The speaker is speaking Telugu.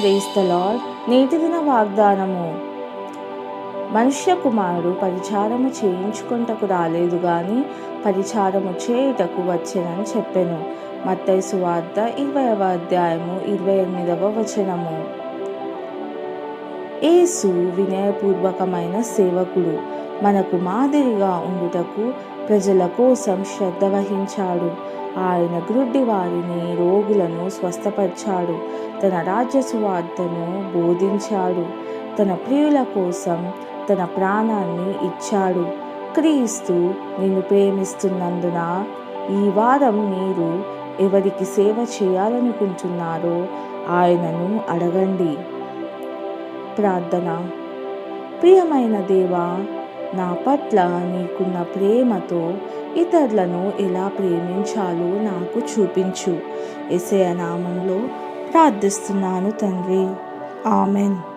క్రీస్తలాడ్ ద నేటి దిన వాగ్దానము. మనుష్య కుమారుడు పరిచారము చేయించుకుంటకు రాలేదు గాని పరిచారము చేయుటకు వచ్చెనని చెప్పెను. మత్తైసు వార్త ఇరవైవ అధ్యాయము ఇరవై ఎనిమిదవ వచనము. ఏసు వినయపూర్వకమైన సేవకుడు మనకు మాదిరిగా ఉండుటకు ప్రజల కోసం శ్రద్ధ వహించాడు. ఆయన గ్రుడ్డి వారిని రోగులను స్వస్థపరిచాడు. తన రాజ్య సువార్తను బోధించాడు. తన ప్రియుల కోసం తన ప్రాణాన్ని ఇచ్చాడు. క్రీస్తు నిన్ను ప్రేమిస్తున్నందున ఈ వారం మీరు ఎవరికి సేవ చేయాలనుకుంటున్నారో ఆయనను అడగండి. ప్రార్థన. ప్రియమైన దేవా నా పట్ల నీకున్న ప్రేమతో ఇతరులను ఎలా ప్రేమించాలో నాకు చూపించు. ఎసయ నామంలో ప్రార్థిస్తున్నాను తండ్రి. ఆమెన్.